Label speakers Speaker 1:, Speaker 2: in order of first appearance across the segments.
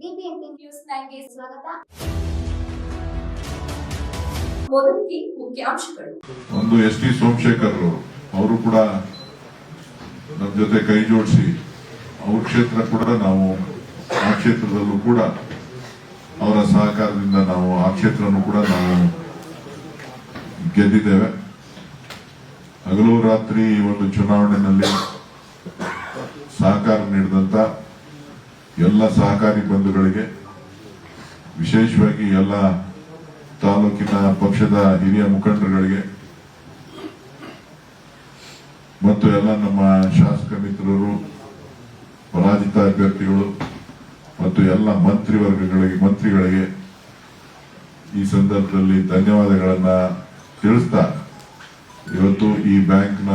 Speaker 1: News ಸ್ವಾಗತ.
Speaker 2: ಮುಖ್ಯಾಂಶಗಳು.
Speaker 3: ಒಂದು ಎಸ್ ಟಿ ಸೋಮಶೇಖರ್ ಅವರು ಕೂಡ ನಮ್ಮ ಜೊತೆ ಕೈ ಜೋಡಿಸಿ, ಅವ್ರ ಕ್ಷೇತ್ರ ಕೂಡ ನಾವು ಆ ಕ್ಷೇತ್ರದಲ್ಲೂ ಕೂಡ ಅವರ ಸಹಕಾರದಿಂದ ನಾವು ಆ ಕ್ಷೇತ್ರನೂ ಕೂಡ ನಾವು ಗೆದ್ದಿದ್ದೇವೆ. ಹಗಲು ರಾತ್ರಿ ಈ ಒಂದು ಚುನಾವಣೆಯಲ್ಲಿ ಸಹಕಾರ ನೀಡಿದಂತ ಎಲ್ಲ ಸಹಕಾರಿ ಬಂಧುಗಳಿಗೆ, ವಿಶೇಷವಾಗಿ ಎಲ್ಲ ತಾಲೂಕಿನ ಪಕ್ಷದ ಹಿರಿಯ ಮುಖಂಡರುಗಳಿಗೆ ಮತ್ತು ಎಲ್ಲ ನಮ್ಮ ಶಾಸಕ ಮಿತ್ರರು, ಪರಾಜಿತ ಅಭ್ಯರ್ಥಿಗಳು ಮತ್ತು ಎಲ್ಲ ಮಂತ್ರಿವರ್ಗಗಳಿಗೆ, ಮಂತ್ರಿಗಳಿಗೆ ಈ ಸಂದರ್ಭದಲ್ಲಿ ಧನ್ಯವಾದಗಳನ್ನ ತಿಳಿಸ್ತಾ ಇವತ್ತು ಈ ಬ್ಯಾಂಕ್ನ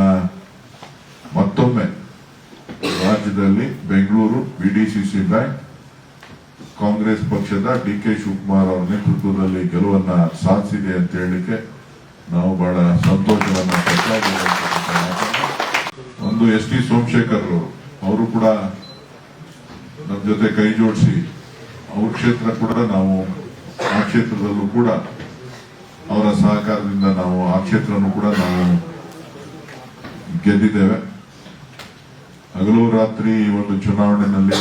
Speaker 3: ರಾಜ್ಯದಲ್ಲಿ ಬೆಂಗಳೂರು ಬಿಡಿಸಿಸಿ ಬ್ಯಾಂಕ್ ಕಾಂಗ್ರೆಸ್ ಪಕ್ಷದ ಡಿ ಕೆ ಶಿವಕುಮಾರ್ ಅವರ ನೇತೃತ್ವದಲ್ಲಿ ಗೆಲುವನ್ನ ಸಾಧಿಸಿದೆ ಅಂತ ಹೇಳಲಿಕ್ಕೆ ನಾವು ಬಹಳ ಸಂತೋಷವನ್ನ ಒಂದು ಎಸ್ ಟಿ ಸೋಮಶೇಖರ್ ಅವರು ಕೂಡ ನಮ್ಮ ಜೊತೆ ಕೈ ಜೋಡಿಸಿ, ಅವ್ರ ಕ್ಷೇತ್ರ ಕೂಡ ನಾವು ಆ ಕ್ಷೇತ್ರದಲ್ಲೂ ಕೂಡ ಅವರ ಸಹಕಾರದಿಂದ ನಾವು ಆ ಕ್ಷೇತ್ರನೂ ಕೂಡ ನಾವು ಗೆದ್ದಿದ್ದೇವೆ. ಹಗಲು ರಾತ್ರಿ ಈ ಒಂದು ಚುನಾವಣೆಯಲ್ಲಿ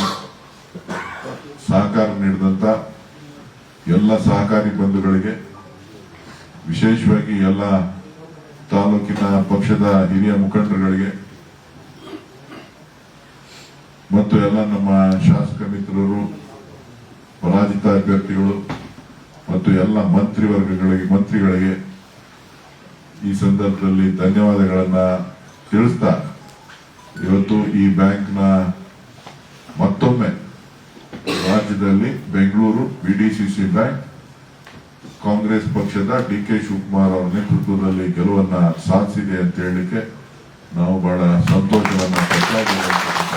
Speaker 3: ಸಹಕಾರ ನೀಡಿದಂತ ಎಲ್ಲ ಸಹಕಾರಿ ಬಂಧುಗಳಿಗೆ, ವಿಶೇಷವಾಗಿ ಎಲ್ಲ ತಾಲೂಕಿನ ಪಕ್ಷದ ಹಿರಿಯ ಮುಖಂಡರುಗಳಿಗೆ ಮತ್ತು ಎಲ್ಲ ನಮ್ಮ ಶಾಸಕ ಮಿತ್ರರು, ಪರಾಜಿತ ಅಭ್ಯರ್ಥಿಗಳು ಮತ್ತು ಎಲ್ಲ ಮಂತ್ರಿವರ್ಗಗಳಿಗೆ ಮಂತ್ರಿಗಳಿಗೆ ಈ ಸಂದರ್ಭದಲ್ಲಿ ಧನ್ಯವಾದಗಳನ್ನು ತಿಳಿಸ್ತಾ ಇವತ್ತು ಈ ಬ್ಯಾಂಕ್ನ ಮತ್ತೊಮ್ಮೆ ರಾಜ್ಯದಲ್ಲಿ ಬೆಂಗಳೂರು ಬಿಡಿಸಿಸಿ ಬ್ಯಾಂಕ್, ಕಾಂಗ್ರೆಸ್ ಪಕ್ಷದ ಡಿ ಕೆ ಶಿವಕುಮಾರ್ ಅವರ ನೇತೃತ್ವದಲ್ಲಿ ಗೆಲುವನ್ನ ಸಾಧಿಸಿದೆ ಅಂತ ಹೇಳಲಿಕ್ಕೆ ನಾವು ಬಹಳ ಸಂತೋಷವನ್ನು ಅಂತಕ್ಕಂಥ